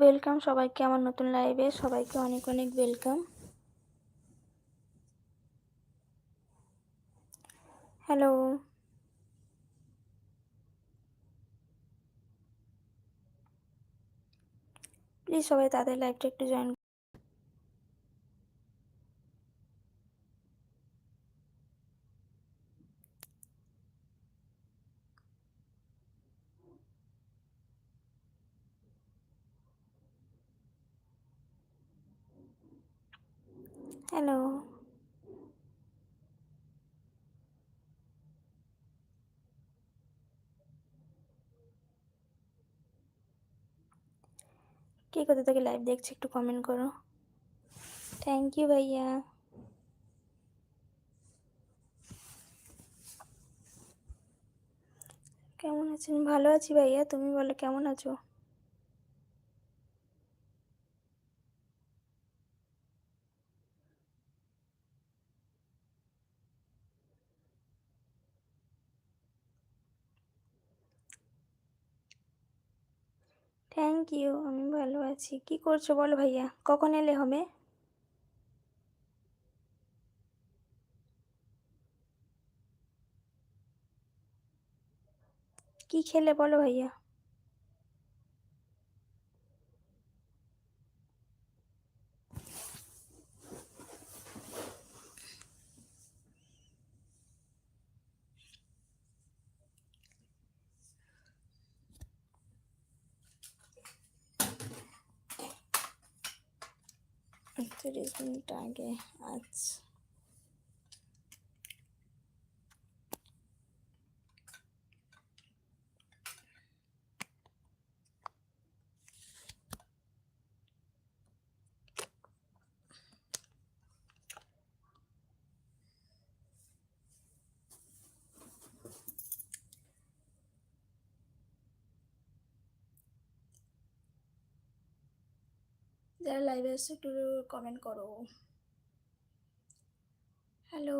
Welcome সবাইকে আমার নতুন লাইভে সবাইকে অনেক অনেক ওয়েলকাম হ্যালো প্লিজ সবাই তাদের লাইভটা একটু জয়েন হ্যালো কে কোথা থেকে লাইভ দেখছে একটু কমেন্ট করো। থ্যাংক ইউ ভাইয়া। কেমন আছেন? ভালো আছি ভাইয়া, তুমি বলো কেমন আছো থ্যাংক ইউ আমি ভালো আছি। কি করছ বলো ভাইয়া? কখন এলে হবে? কি খেলে বলো ভাইয়া? আগে আচ্ছা। যারা লাইভে এসছে, একটু কমেন্ট করো। হ্যালো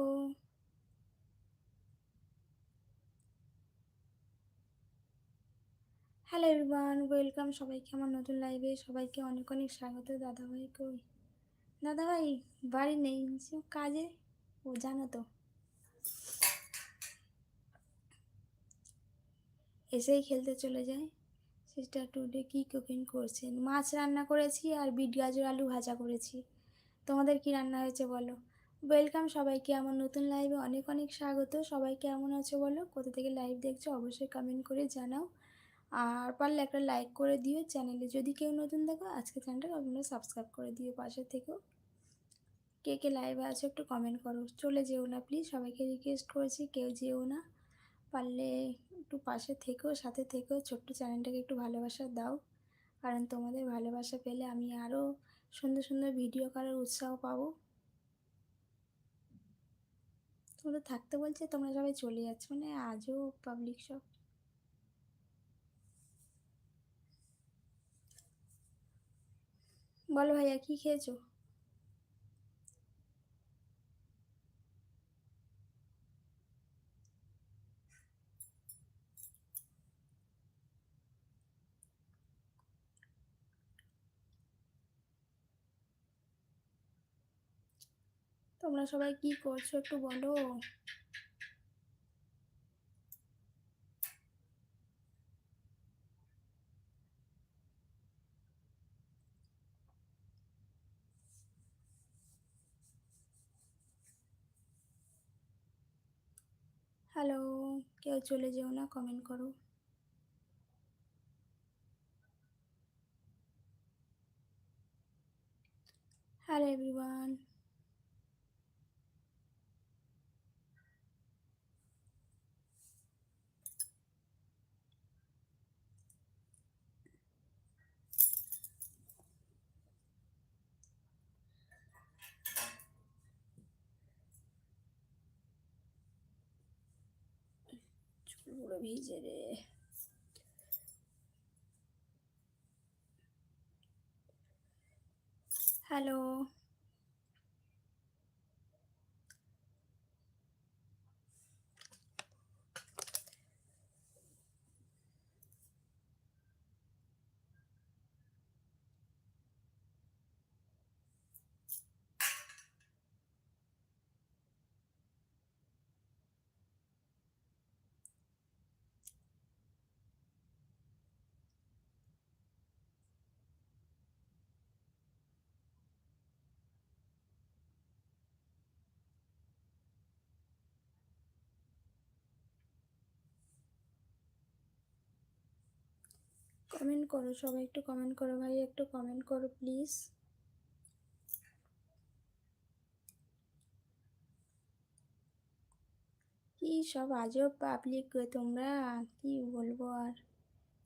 হ্যালো এভরিওয়ান ওয়েলকাম সবাইকে আমার নতুন লাইভে সবাইকে অনেক অনেক স্বাগত দাদাভাই কই? দাদাভাই, বাড়ি নেই যে কাজে? ও জানো তো। এসেই খেলতে চলে যায়। সিস্টার টুডে কী কুকিং করছেন? মাছ রান্না করেছি আর বিট গাজর আলু ভাজা করেছি। তোমাদের কি রান্না হয়েছে বলো? ওয়েলকাম সবাইকে আমার নতুন লাইভে অনেক অনেক স্বাগত। সবাই কেমন আছো বলো? কোথা থেকে লাইভ দেখছ অবশ্যই কমেন্ট করে জানাও। আর পারলে একটা লাইক করে দিও চ্যানেলে যদি কেউ নতুন দেখো, আজকে চ্যানেলটা আপনারা সাবস্ক্রাইব করে দিও পাশে থেকেও। কে কে লাইভে আছো একটু কমেন্ট করো। চলে যেও না প্লিজ সবাইকে রিকোয়েস্ট করেছি, কেউ যেও না। পারলে একটু পাশে থেকেও সাথে থেকেও ছোট্ট চ্যানেলটাকে একটু ভালোবাসা দাও। কারণ তোমাদের ভালোবাসা পেলে আমি আরও সুন্দর সুন্দর ভিডিও করার উৎসাহ পাবো। তোমাদের থাকতে বলছে, তোমরা সবাই চলে যাচ্ছ। মানে আজও পাবলিক সব বলো ভাইয়া, কী খেয়েছো? তোমরা সবাই কি করছ একটু বলো। হ্যালো কেউ চলে যেও না কমেন্ট করো। হ্যালো এভরিওয়ান পুরো ভিজে রে হ্যালো কমেন্ট করো, সবাই একটু কমেন্ট করো ভাই, একটু কমেন্ট করো প্লিজ কি সব আজব পাবলিক তোমরা, কি বলব আর?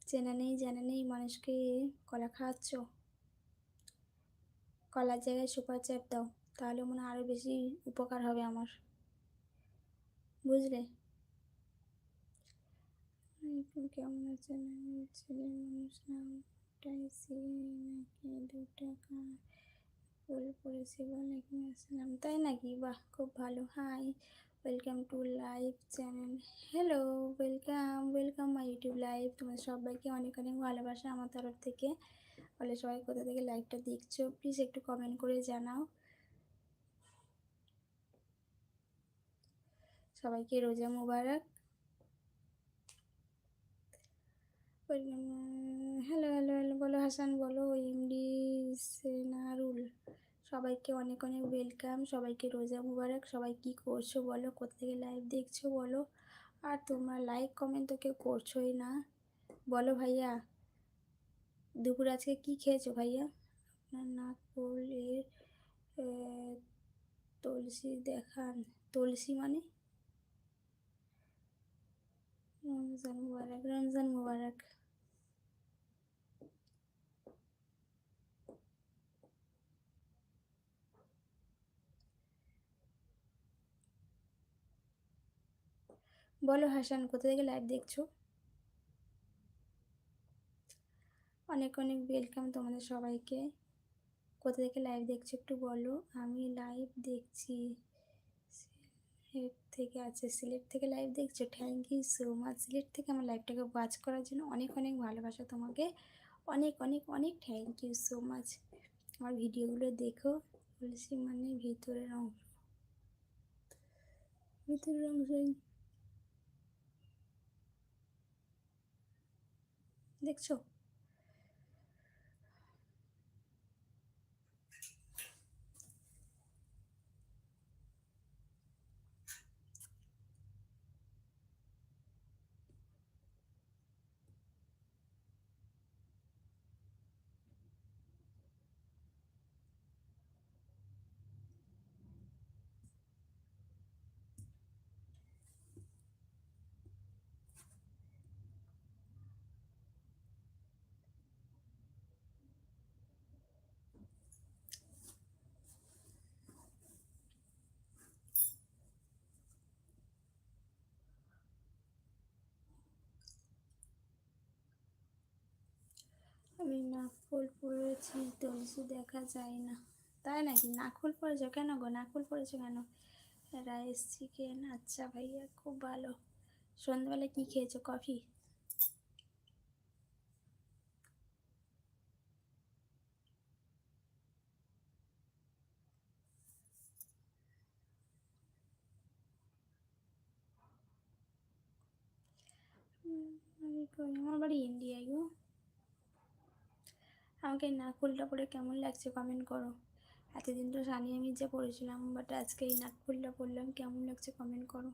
চেনা নেই, জানা নেই, মানুষকে কলা খাওয়াচ্ছ? কলার জায়গায় সুপার চ্যাপ দাও, তাহলে মনে আরও বেশি উপকার হবে আমার। বুঝলে? কেমন আছেন? ছেলে মানুষ না উঠাইছি নাকি দু টাকা ফুল পড়েছি ওয়ালাইকুম আসসালাম তাই নাকি? বাহ, খুব ভালো। Hi welcome to live channel hello welcome welcome my YouTube live তোমার সবাইকে অনেক অনেক ভালোবাসা আমার তরফ থেকে। বলে সবাই কোথা থেকে লাইভটা দেখছ? প্লিজ একটু কমেন্ট করে জানাও। সবাইকে রোজা মুবারক। হ্যালো হ্যালো হ্যালো, বলো হাসান, বলো এমডি সেনারুল। সবাইকে অনেক অনেক ওয়েলকাম সবাইকে রোজা মুবারক, সবাই কি করছ বলো? কোথা থেকে লাইভ দেখছ বলো? আর তোমরা লাইক কমেন্ট তো কেউ করছোই না। বলো ভাইয়া, দুপুর আজকে কি খেয়েছো ভাইয়া? আপনার নাগপুরের তুলসী দেখান। তুলসী মানে? রমজান মুবারক রমজান মুবারক। বলো হাসান, কোথা থেকে লাইভ দেখছ? অনেক অনেক ওয়েলকাম তোমাদের সবাইকে। কোথা থেকে লাইভ দেখছ একটু বলো? আমি লাইভ দেখছি সিলেট থেকে আছে। সিলেট থেকে লাইভ দেখছ? Thank you so much Sylhet থেকে আমার লাইভটাকে ওয়াচ করার জন্য অনেক অনেক ভালোবাসা তোমাকে। অনেক অনেক অনেক থ্যাংক ইউ সো মাচ আমার ভিডিওগুলো দেখো। বলছি মানে ভিতরের অংশ। ভিতরের অংশ দেখছ? আমি নাকফুল পরেছি তুলসী দেখা যায় না। তাই নাকি? নাকফুল পরেছো কেন গো? নাকফুল পরেছো কেন? রাইস চিকেন আচ্ছা ভাইয়া, খুব ভালো। সন্ধ্যাবেলা কী খেয়েছো? কফি? আমার বাড়ি ইন্ডিয়ায় গো। আমাকে নাকফুলটা পরে কেমন লাগছে কমেন্ট করো। এতদিন তো সানি আমি যে পড়েছিলাম বাট আজকে এই নাকফুলটা পরলাম কেমন লাগছে কমেন্ট করো।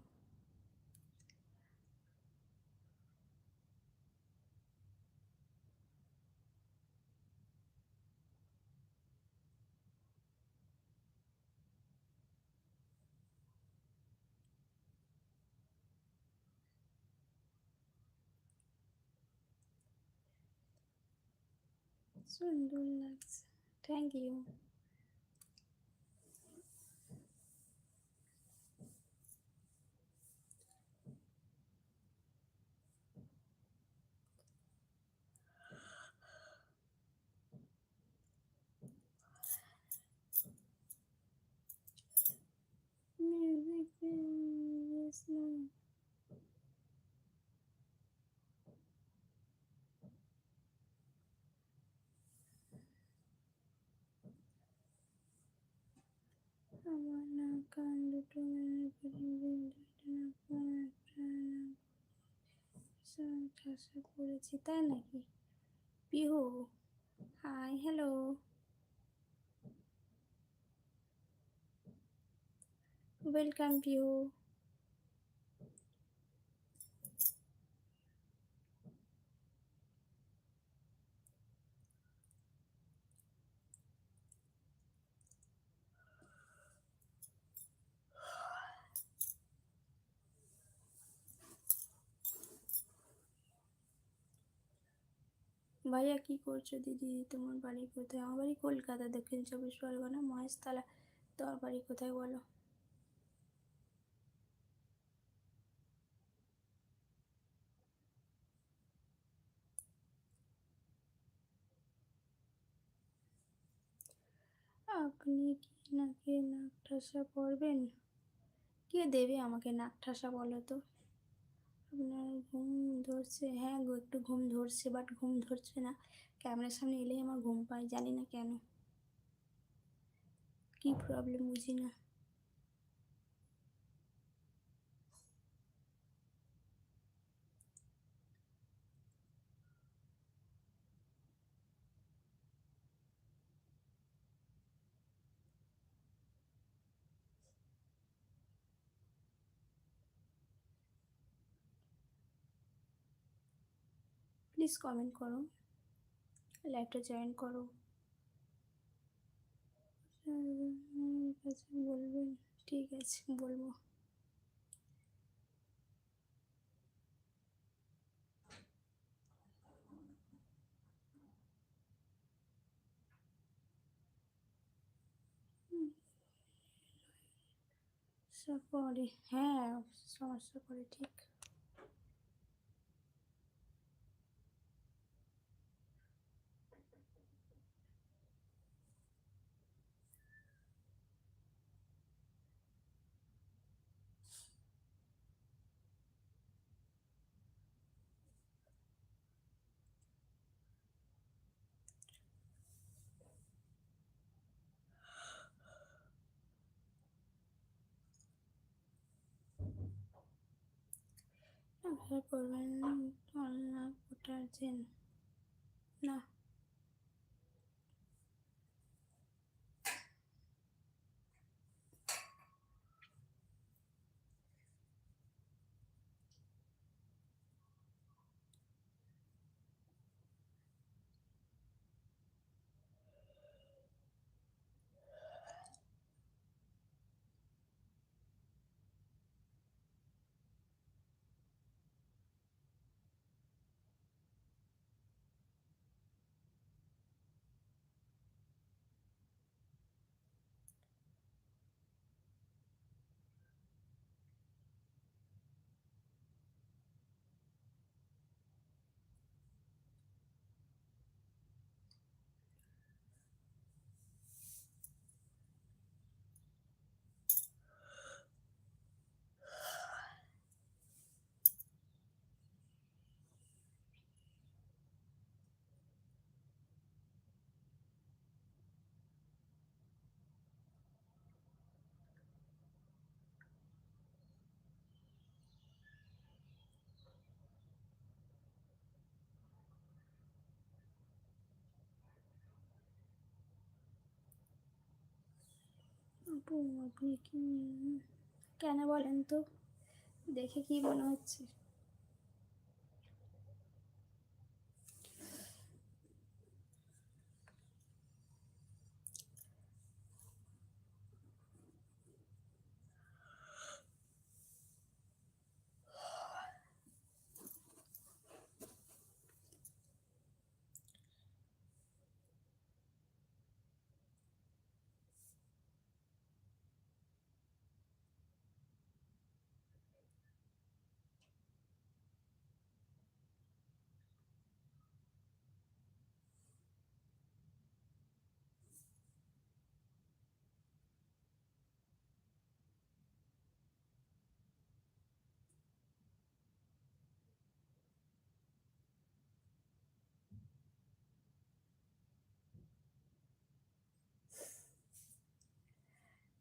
সুন্দর লাগছে thank you Music is no. আমার না কান দুটো ঠাসা করেছি তাই নাকি? Pihu hi hello welcome Pihu. ভাইয়া কি করছ দিদি? তোমার বাড়ি কোথায়? আমার বাড়ি কলকাতা, দক্ষিণ চব্বিশ পরগনা, মহেশতলা। তোমার বাড়ি কোথায় বলো? আপনি কি নাকি নাক ঠাসা পড়বেন কে দেবে আমাকে নাক ঠাসা বলো তো? আপনার ঘুম ধরছে। হ্যাঁ গো, একটু ঘুম ধরছে বাট ঘুম ধরছে না। ক্যামেরার সামনে এলেই আমার ঘুম পায়, জানি না কেন। কি প্রবলেম বুঝি না প্লিজ কমেন্ট করো লাইভটা জয়েন করো বলবেন। ঠিক আছে, বলব। সমস্যা করে হ্যাঁ সমস্যা করে ঠিক। ব্যবহার করবেন না ভোটার জেন না। আপু আপনি কি কেন বলেন তো? দেখে কি মনে হচ্ছে?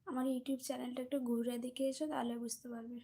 আমার ইউটিউব চ্যানেলটা একটু ঘুরে দেখে এসো তাহলে বুঝতে পারবে।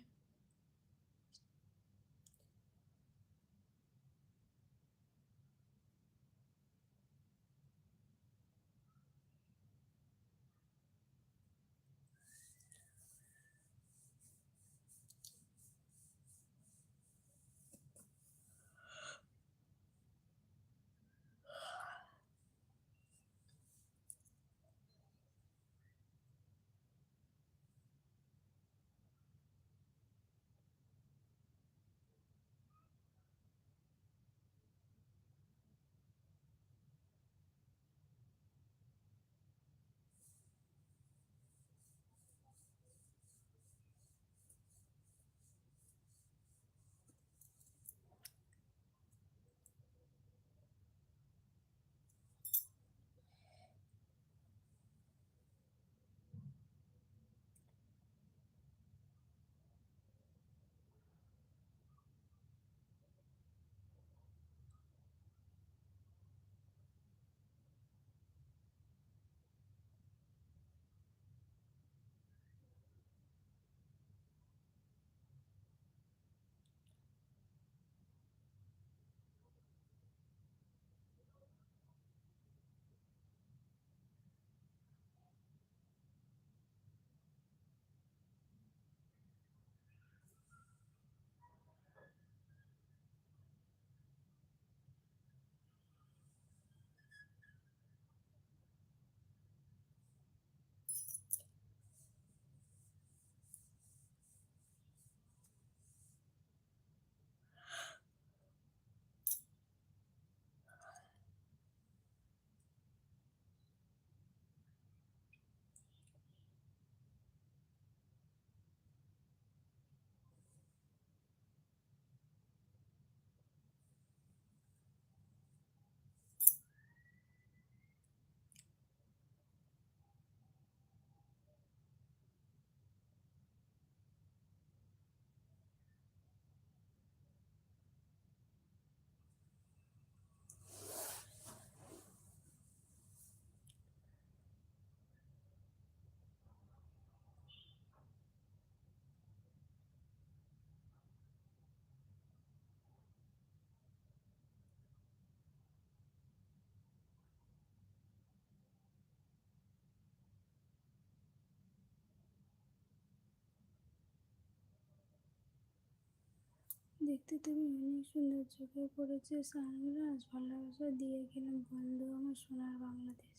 দেখতে তুমি অনেক সুন্দর চোখে পড়েছে, সানগ্লাস, ভালোবাসা দিয়ে গেলাম বন্ধু আমার সোনার বাংলাদেশ।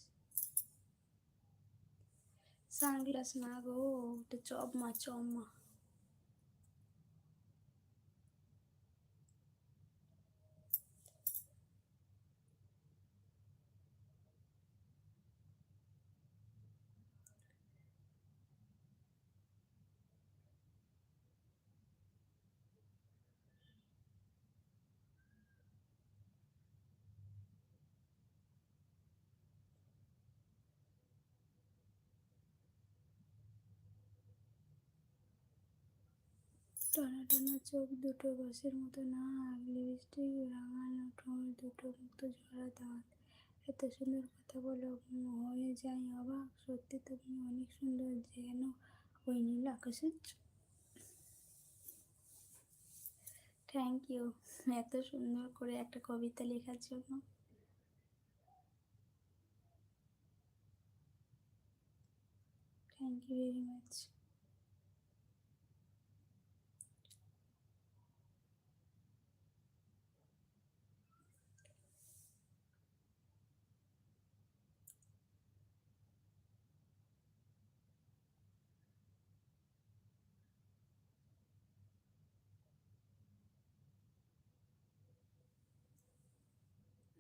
সানগ্লাস না গো, ওটা চপমা টানা টানা চোখ দুটো বাসের মতো নাক লিপস্টিক রাঙানো ঠোঁট দুটো মুক্ত ঝরা দাঁত। এত সুন্দর কথা বলো, হয়ে যাই অবাক। সত্যি তুমি অনেক সুন্দর যেন ওই নীল আকাশের থ্যাংক ইউ এত সুন্দর করে একটা কবিতা লেখার জন্য। থ্যাংক ইউ ভেরি মাচ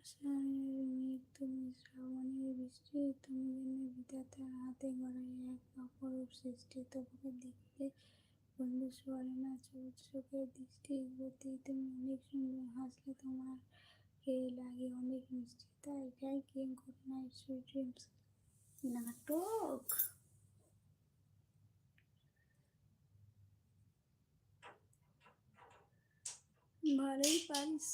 আষাঢ়ের মেঘ তুমি শ্রাবণের বৃষ্টি, তুমি যেন বিধাতার হাতে গড়াই এক অপরূপ সৃষ্টি। তোমাকে দেখলে বন্ধু সরে না চোখ চোখের দৃষ্টি গতি তুমি অনেক সুন্দর, হাসলে তোমার কে লাগে অনেক মিষ্টি। তাই thank you good night dreams. নাটক? ভালোই পারিস।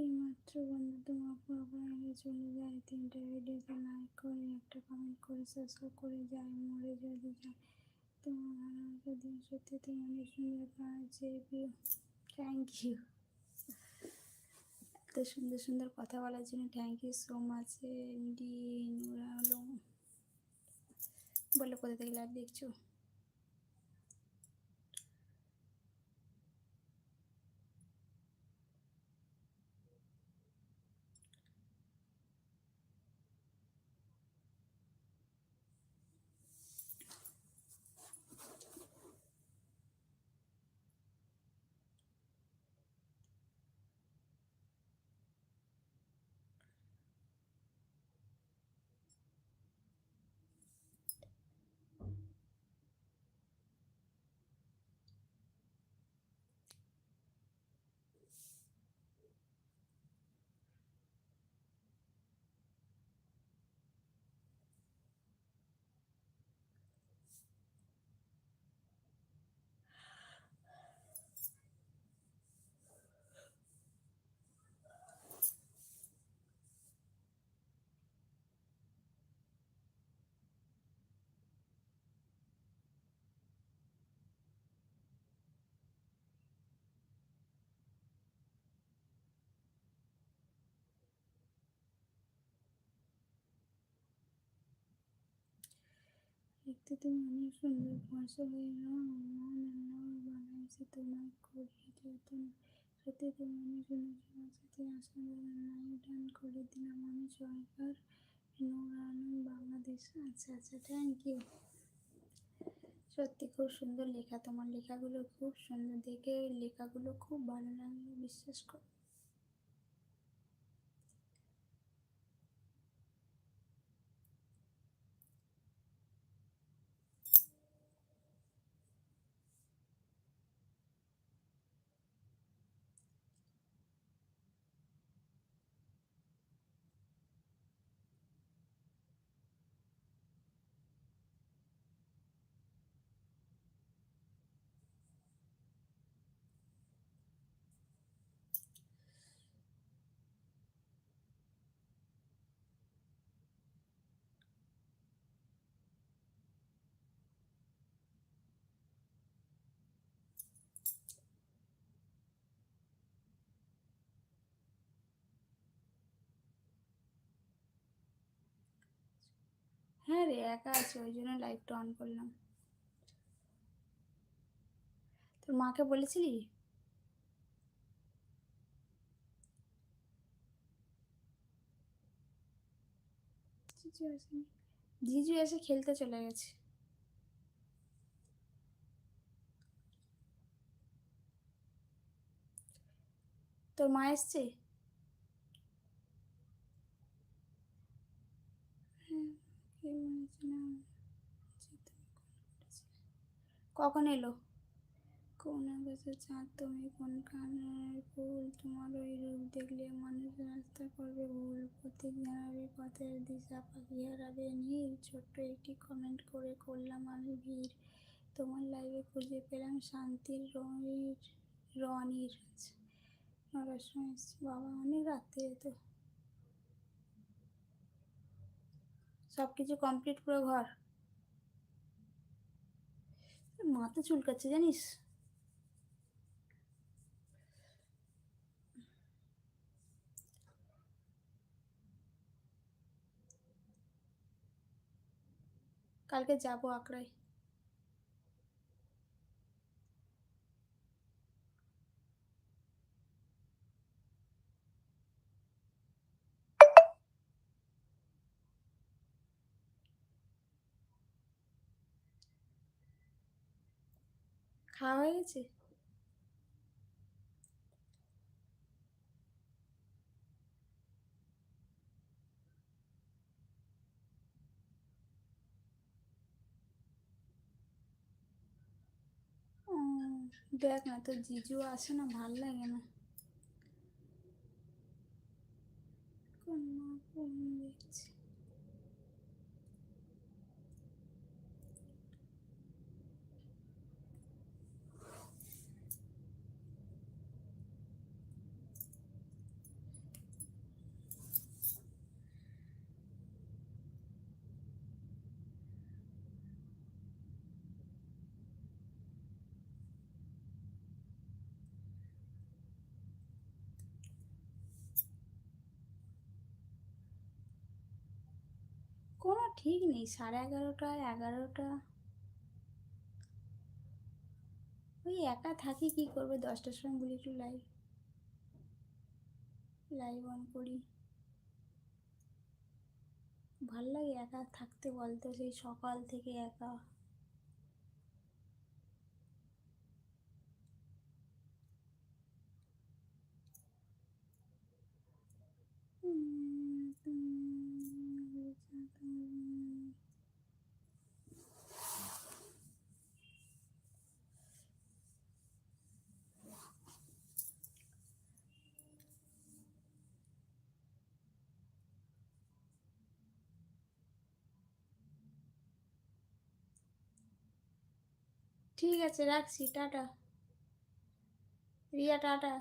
এইমাত্র বন্ধু তোমার প্রোফাইলে চলে যায় তিনটা ভিডিওতে লাইক করে, একটা কমেন্ট করে সাবস্ক্রাইব করে যায় মরে যদি যায় তোমার ভালোবাসা সত্যি তুমি অনেক সুন্দর কাজ যে থ্যাংক ইউ এত সুন্দর সুন্দর কথা বলার জন্য thank you so much MD Nura Alam বলে, কোথা থেকে লাইভ দেখছ? দেখতে অনেক সুন্দর। ফসল হয়ে রং মন যতন। সত্যি তুমি অনেক সুন্দর তোমার সাথে ডান করে দিলাম আমি, সরকার নূর বাংলাদেশ। আচ্ছা আচ্ছা থ্যাংক ইউ সত্যি খুব সুন্দর লেখা, তোমার লেখাগুলো খুব সুন্দর, দেখে লেখাগুলো খুব ভালো লাগল, বিশ্বাস করো রে একা আছে, ওই জন্য লাইভটা অন করলাম। তোর মাকে বলেছিলি? জিজু এসে খেলতে চলে গেছে। তোর মা এসছে হ্যাঁ, কখন এলো? কোন আকাশে চাঁদ, তুমি কোন কানের ফুল? তোমার ওই রূপ দেখলে মানুষ রাস্তা করবে ভুল প্রতীক জানাবে পথের দিশা, পাখি হারাবে নীল। ছোট্ট একটি কমেন্ট করে করলাম আমি ভিড়। তোমার লাইভে খুঁজে পেলাম শান্তির রনির। রনির নটার বাবা, অনেক রাত্রে তো সব কিছু কমপ্লিট পুরো ঘর। মাথা চুলকাচ্ছে জানিস? কালকে যাব আকড়ায়। খাওয়া হয়ে গেছে? দেখ না তোর জিজু আসে না ভালো লাগে না। কোন মা কোন দেখছি কোনো ঠিক নেই, সাড়ে এগারোটা এগারোটা। ওই একা থাকি কি করবে? দশটার সময় বলি একটু লাইভ লাইভ অন করি। ভালো লাগে একা থাকতে বলতে, সেই সকাল থেকে একা উম, তুমি ঠিক আছে রাখছি টাটা। রিয়া টাটা।